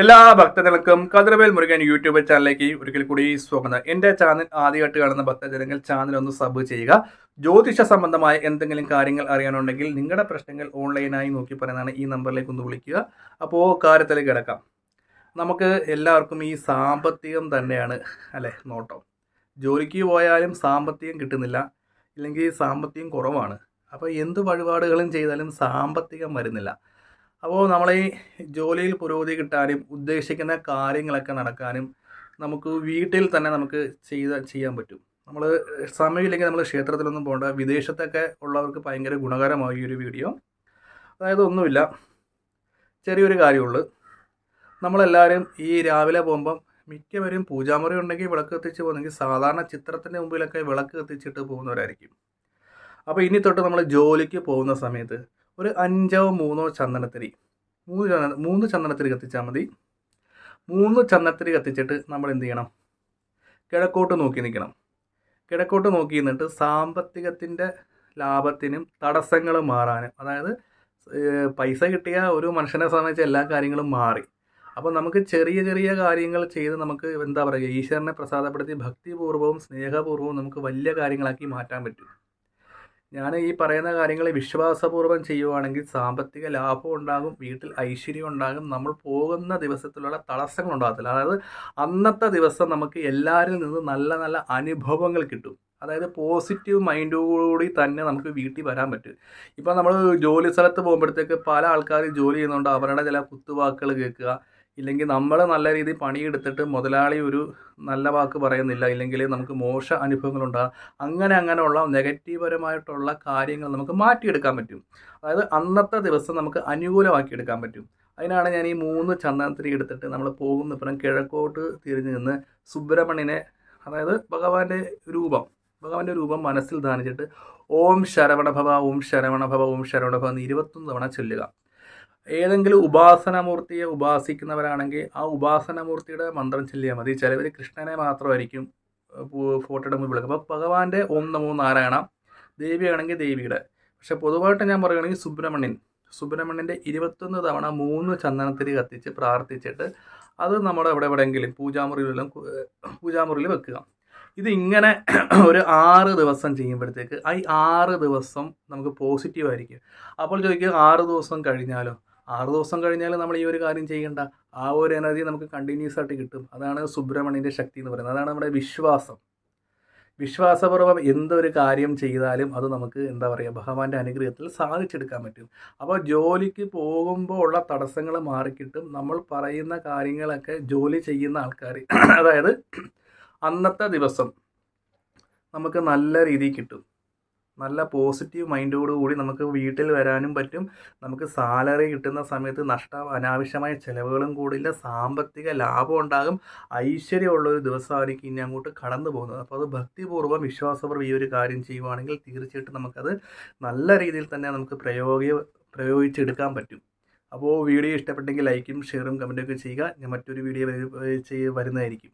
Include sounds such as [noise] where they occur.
എല്ലാ ഭക്തജനങ്ങൾക്കും കതിർവേൽ മുരുകൻ യൂട്യൂബ് ചാനലിലേക്ക് ഒരിക്കൽ കൂടി സ്വാഗതം. എന്റെ ചാനൽ ആദ്യമായിട്ട് കാണുന്ന ഭക്തജനങ്ങൾ ചാനൽ ഒന്ന് സബ് ചെയ്യുക. ജ്യോതിഷ സംബന്ധമായ എന്തെങ്കിലും കാര്യങ്ങൾ അറിയാനുണ്ടെങ്കിൽ നിങ്ങളുടെ പ്രശ്നങ്ങൾ ഓൺലൈനായി നോക്കി പറയുന്നതാണ് ഈ നമ്പറിലേക്ക് ഒന്ന് വിളിക്കുക. അപ്പോൾ കാര്യത്തിലേക്ക് കിടക്കാം. നമുക്ക് എല്ലാവർക്കും ഈ സാമ്പത്തികം തന്നെയാണ് അല്ലേ നോട്ടം. ജോലിക്ക് പോയാലും സാമ്പത്തികം കിട്ടുന്നില്ല ഇല്ലെങ്കിൽ സാമ്പത്തികം കുറവാണ്. അപ്പോൾ എന്ത് വഴിപാടുകളും ചെയ്താലും സാമ്പത്തികം വരുന്നില്ല. അപ്പോൾ നമ്മൾ ഈ ജോലിയിൽ പുരോഗതി കിട്ടാനും ഉദ്ദേശിക്കുന്ന കാര്യങ്ങളൊക്കെ നടക്കാനും നമുക്ക് വീട്ടിൽ തന്നെ നമുക്ക് ചെയ്ത ചെയ്യാൻ പറ്റും. നമ്മൾ സമയമില്ലെങ്കിൽ നമ്മൾ ക്ഷേത്രത്തിലൊന്നും പോകേണ്ട വിദേശത്തൊക്കെ ഉള്ളവർക്ക് ഭയങ്കര ഗുണകരമായി ഈ ഒരു വീഡിയോ. അതായത് ഒന്നുമില്ല. ചെറിയൊരു കാര്യമുള്ളൂ. നമ്മളെല്ലാവരും ഈ രാവിലെ പോകുമ്പം മിക്കവരും പൂജാമുറി ഉണ്ടെങ്കിൽ വിളക്ക് കത്തിച്ച് പോകുന്നെങ്കിൽ സാധാരണ ചിത്രത്തിന്റെ മുമ്പിലൊക്കെ വിളക്ക് കത്തിച്ചിട്ട് പോകുന്നവരായിരിക്കും. അപ്പോൾ ഇനി തൊട്ട് നമ്മൾ ജോലിക്ക് പോകുന്ന സമയത്ത് ഒരു അഞ്ചോ മൂന്നോ ചന്ദനത്തിരി. മൂന്ന് ചന്ദന മൂന്ന് ചന്ദനത്തിരി കത്തിച്ചാൽ മതി. മൂന്ന് ചന്ദനത്തിരി കത്തിച്ചിട്ട് നമ്മൾ എന്ത് ചെയ്യണം? കിഴക്കോട്ട് നോക്കി നിൽക്കണം. കിഴക്കോട്ട് നോക്കി നിന്നിട്ട് സാമ്പത്തികത്തിന്റെ ലാഭത്തിനും തടസ്സങ്ങൾ മാറാനും അതായത് പൈസ കിട്ടിയ ഒരു മനുഷ്യനെ സംബന്ധിച്ച് എല്ലാ കാര്യങ്ങളും മാറി. അപ്പോൾ നമുക്ക് ചെറിയ ചെറിയ കാര്യങ്ങൾ ചെയ്ത് നമുക്ക് എന്താ പറയുക ഈശ്വരനെ പ്രസാദപ്പെടുത്തി ഭക്തിപൂർവവും സ്നേഹപൂർവവും നമുക്ക് വലിയ കാര്യങ്ങളാക്കി മാറ്റാൻ പറ്റും. ഞാൻ ഈ പറയുന്ന കാര്യങ്ങൾ വിശ്വാസപൂർവം ചെയ്യുവാണെങ്കിൽ സാമ്പത്തിക ലാഭം ഉണ്ടാകും വീട്ടിൽ ഐശ്വര്യം ഉണ്ടാകും നമ്മൾ പോകുന്ന ദിവസത്തിലുള്ള തടസ്സങ്ങൾ ഉണ്ടാകത്തില്ല. അതായത് അന്നത്തെ ദിവസം നമുക്ക് എല്ലാവരിൽ നിന്ന് നല്ല നല്ല അനുഭവങ്ങൾ കിട്ടും. അതായത് പോസിറ്റീവ് മൈൻഡോടുകൂടി തന്നെ നമുക്ക് വീട്ടിൽ വരാൻ പറ്റും. ഇപ്പം നമ്മൾ ജോലി സ്ഥലത്ത് പോകുമ്പോഴത്തേക്ക് പല ആൾക്കാർ ജോലി ചെയ്യുന്നുണ്ട്. അവരുടെ ചില കുത്തുവാക്കുകൾ കേൾക്കുക. ഇല്ലെങ്കിൽ നമ്മൾ നല്ല രീതിയിൽ പണിയെടുത്തിട്ട് മുതലാളി ഒരു നല്ല വാക്ക് പറയുന്നില്ല ഇല്ലെങ്കിൽ നമുക്ക് മോശ അനുഭവങ്ങളുണ്ടാകും അങ്ങനെ അങ്ങനെയുള്ള നെഗറ്റീവപരമായിട്ടുള്ള കാര്യങ്ങൾ നമുക്ക് മാറ്റിയെടുക്കാൻ പറ്റും. അതായത് അന്നത്തെ ദിവസം നമുക്ക് അനുകൂലമാക്കി എടുക്കാൻ പറ്റും. അതിനാണ് ഞാൻ ഈ മൂന്ന് ചന്ദനത്തിരി എടുത്തിട്ട് നമ്മൾ പോകുന്ന ഇപ്പം കിഴക്കോട്ട് തിരിഞ്ഞ് നിന്ന് സുബ്രഹ്മണ്യനെ അതായത് ഭഗവാന്റെ രൂപം ഭഗവാന്റെ രൂപം മനസ്സിൽ ധാനിച്ചിട്ട് ഓം ശരവണഭവ ഓം ശരവണഭവ ഓം ശരവണഭവ എന്ന് ഇരുപത്തൊന്ന് തവണ ചൊല്ലുക. ഏതെങ്കിലും ഉപാസനമൂർത്തിയെ ഉപാസിക്കുന്നവരാണെങ്കിൽ ആ ഉപാസനമൂർത്തിയുടെ മന്ത്രം ചൊല്ലിയാൽ മതി. ചിലവർ കൃഷ്ണനെ മാത്രമായിരിക്കും ഫോട്ടോയുടെ മുമ്പിൽ വിളിക്കുക അപ്പോൾ ഭഗവാന്റെ ഓം നമോ നാരായണ ദേവിയാണെങ്കിൽ ദേവിയുടെ. പക്ഷെ പൊതുവായിട്ട് ഞാൻ പറയുകയാണെങ്കിൽ സുബ്രഹ്മണ്യൻ. സുബ്രഹ്മണ്യന്റെ ഇരുപത്തൊന്ന് തവണ മൂന്ന് ചന്ദനത്തിരി കത്തിച്ച് പ്രാർത്ഥിച്ചിട്ട് അത് നമ്മുടെ എവിടെ എവിടെയെങ്കിലും പൂജാമുറിയിലെല്ലാം പൂജാമുറിയിൽ വെക്കുക. ഇത് ഇങ്ങനെ [clears throat] ഒരു ആറ് ദിവസം ചെയ്യുമ്പോഴത്തേക്ക് ഈ ആറ് ദിവസം നമുക്ക് പോസിറ്റീവ് ആയിരിക്കും അപ്പോൾ ചോദിക്കുക ആറ് ദിവസം കഴിഞ്ഞാലോ? ആറ് ദിവസം കഴിഞ്ഞാൽ നമ്മൾ ഈ ഒരു കാര്യം ചെയ്യേണ്ട. ആ ഒരു എനർജി നമുക്ക് കണ്ടിന്യൂസ് ആയിട്ട് കിട്ടും. അതാണ് സുബ്രഹ്മണ്യന്റെ ശക്തി എന്ന് പറയുന്നത്. അതാണ് നമ്മുടെ വിശ്വാസം. വിശ്വാസപൂർവം എന്തൊരു കാര്യം ചെയ്താലും അത് നമുക്ക് എന്താ പറയുക ഭഗവാന്റെ അനുഗ്രഹത്തിൽ സാധിച്ചെടുക്കാൻ പറ്റും. അപ്പോൾ ജോലിക്ക് പോകുമ്പോൾ ഉള്ള തടസ്സങ്ങൾ മാറിക്കിട്ടും. നമ്മൾ പറയുന്ന കാര്യങ്ങളൊക്കെ ജോലി ചെയ്യുന്ന ആൾക്കാർ അതായത് അന്നത്തെ ദിവസം നമുക്ക് നല്ല രീതിയിൽ കിട്ടും. നല്ല പോസിറ്റീവ് മൈൻഡോടുകൂടി നമുക്ക് വീട്ടിൽ വരാനും പറ്റും. നമുക്ക് സാലറി കിട്ടുന്ന സമയത്ത് നഷ്ട അനാവശ്യമായ ചിലവുകളും കൂടില്ല. സാമ്പത്തിക ലാഭം ഉണ്ടാകും. ഐശ്വര്യമുള്ളൊരു ദിവസമായിരിക്കും ഇനി അങ്ങോട്ട് കടന്നു പോകുന്നത്. അപ്പോൾ അത് ഭക്തിപൂർവം വിശ്വാസപൂർവം ഈ ഒരു കാര്യം ചെയ്യുവാണെങ്കിൽ തീർച്ചയായിട്ടും നമുക്കത് നല്ല രീതിയിൽ തന്നെ നമുക്ക് പ്രയോഗ പ്രയോഗിച്ചെടുക്കാൻ പറ്റും. അപ്പോൾ വീഡിയോ ഇഷ്ടപ്പെട്ടെങ്കിൽ ലൈക്കും ഷെയറും കമന്റൊക്കെ ചെയ്യുക. ഞാൻ മറ്റൊരു വീഡിയോ വരുന്നതായിരിക്കും.